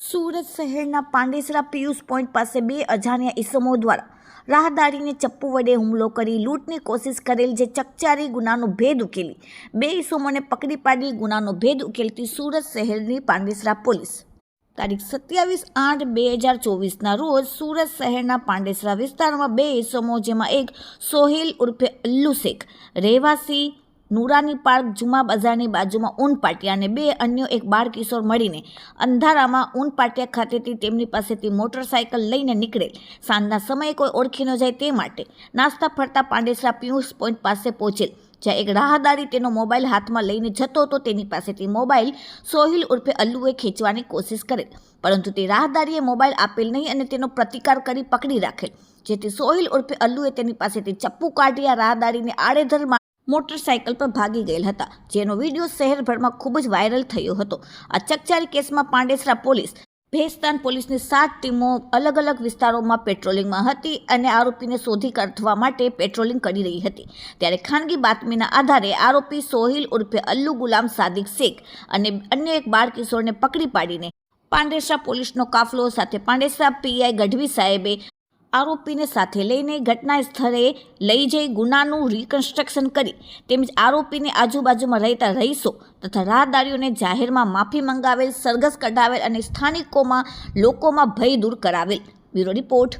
સુરત શહેરના પાંડેસરા પિયુષ પોઈન્ટ પાસે બે અજાણ્યા ઈસમો દ્વારા રાહદારીને ચપ્પુ વડે હુમલો કરી લૂંટની કોશિશ કરેલ જે ચકચારી ગુનાનો ભેદ ઉકેલી. બે ઇસમોને પકડી પાડી ગુનાનો ભેદ ઉકેલતી સુરત શહેરની પાંડેસરા પોલીસ. તારીખ સત્યાવીસ આઠ બે હજાર ચોવીસના રોજ સુરત શહેરના પાંડેસરા વિસ્તારમાં બે ઇસમો, જેમાં એક સોહેલ ઉર્ફે અલ્લુ શેખ, રહેવાસી નુરાની પાર્ક જુમા બજારની બાજુમાં ઊન પાટિયા અને બે અન્ય એક બાળ કિશોર મળીને અંધારામાં ઊન પાટિયા ખાતેથી તેમની પાસેથી મોટરસાયકલ લઈને નીકળે સાંજના સમયે કોઈ ઓળખી ન જાય તે માટે નાસ્તા ફરતા પાંડેસરા પિયુષ પોઈન્ટ પાસે પહોંચેલ. જ્યાં એક રાહદારી તેનો મોબાઈલ હાથમાં લઈને જતો હતો તેની પાસેથી મોબાઈલ સોહિલ ઉર્ફે અલ્લુએ ખેંચવાની કોશિશ કરેલ. પરંતુ તે રાહદારીએ મોબાઈલ આપેલ નહીં અને તેનો પ્રતિકાર કરી પકડી રાખેલ. જેથી સોહિલ ઉર્ફે અલ્લુએ તેની પાસેથી ચપ્પુ કાઢી આ રાહદારીને આડેધર મા- મોટરસાયકલ પર ભાગી ગયેલ હતા, જેનો વીડિયો શહેરભરમાં ખૂબ જ વાયરલ થયો હતો. આ ચકચારી કેસમાં પાંડેસરા પોલીસ, ભેસ્તાન પોલીસની સાત ટીમો અલગ અલગ વિસ્તારોમાં પેટ્રોલિંગમાં હતી અને આરોપીને શોધી કાઢવા માટે પેટ્રોલિંગ કરી રહી હતી. ત્યારે ખાનગી બાતમીના આધારે આરોપી સોહિલ ઉર્ફે અલ્લુ ગુલામ સાદિક શેખ અને અન્ય એક બાળ કિશોરને પકડી પાડીને પાંડેસરા પોલીસનો કાફલો સાથે પાંડેસરા પીઆઈ ગઢવી સાહેબે આરોપીને સાથે લઈને ઘટના સ્થળે લઈ જઈ ગુનાનું રિકન્સ્ટ્રક્શન કરી તેમજ આરોપીને આજુબાજુમાં રહેતા રહીશો તથા રાહદારીઓને જાહેરમાં માફી મંગાવેલ, સરઘસ કઢાવેલ અને સ્થાનિકોમાં લોકોમાં ભય દૂર કરાવેલ. Bureau report